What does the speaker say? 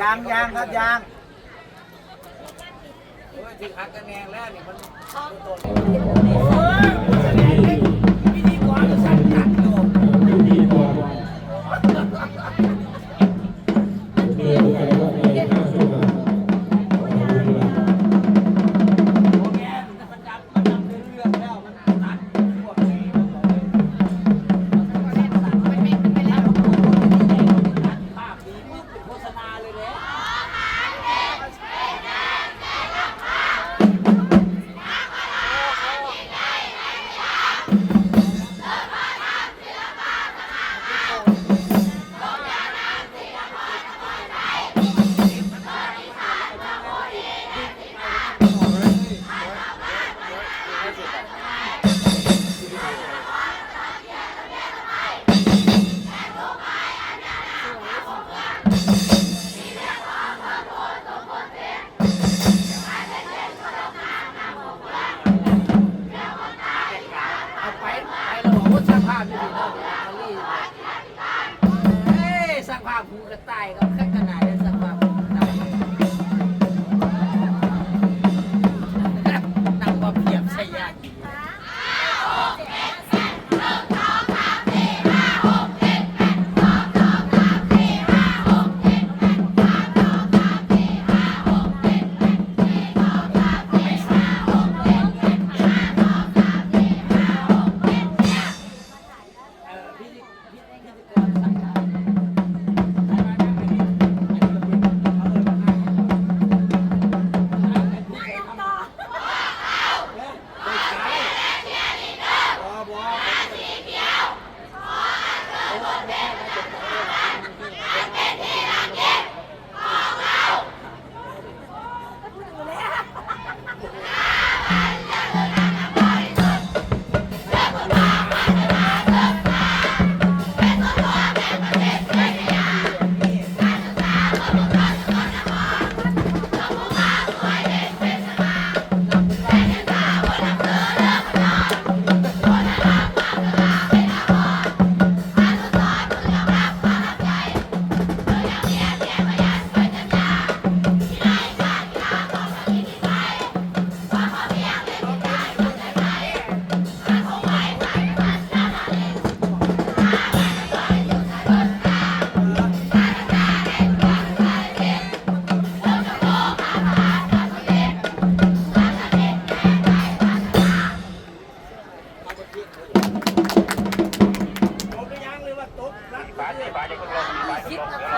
ยางยางครับยางที่พักกันแนงแล้วเนี่ยมันตัน หมูกระต่ายกับ คิดอะไร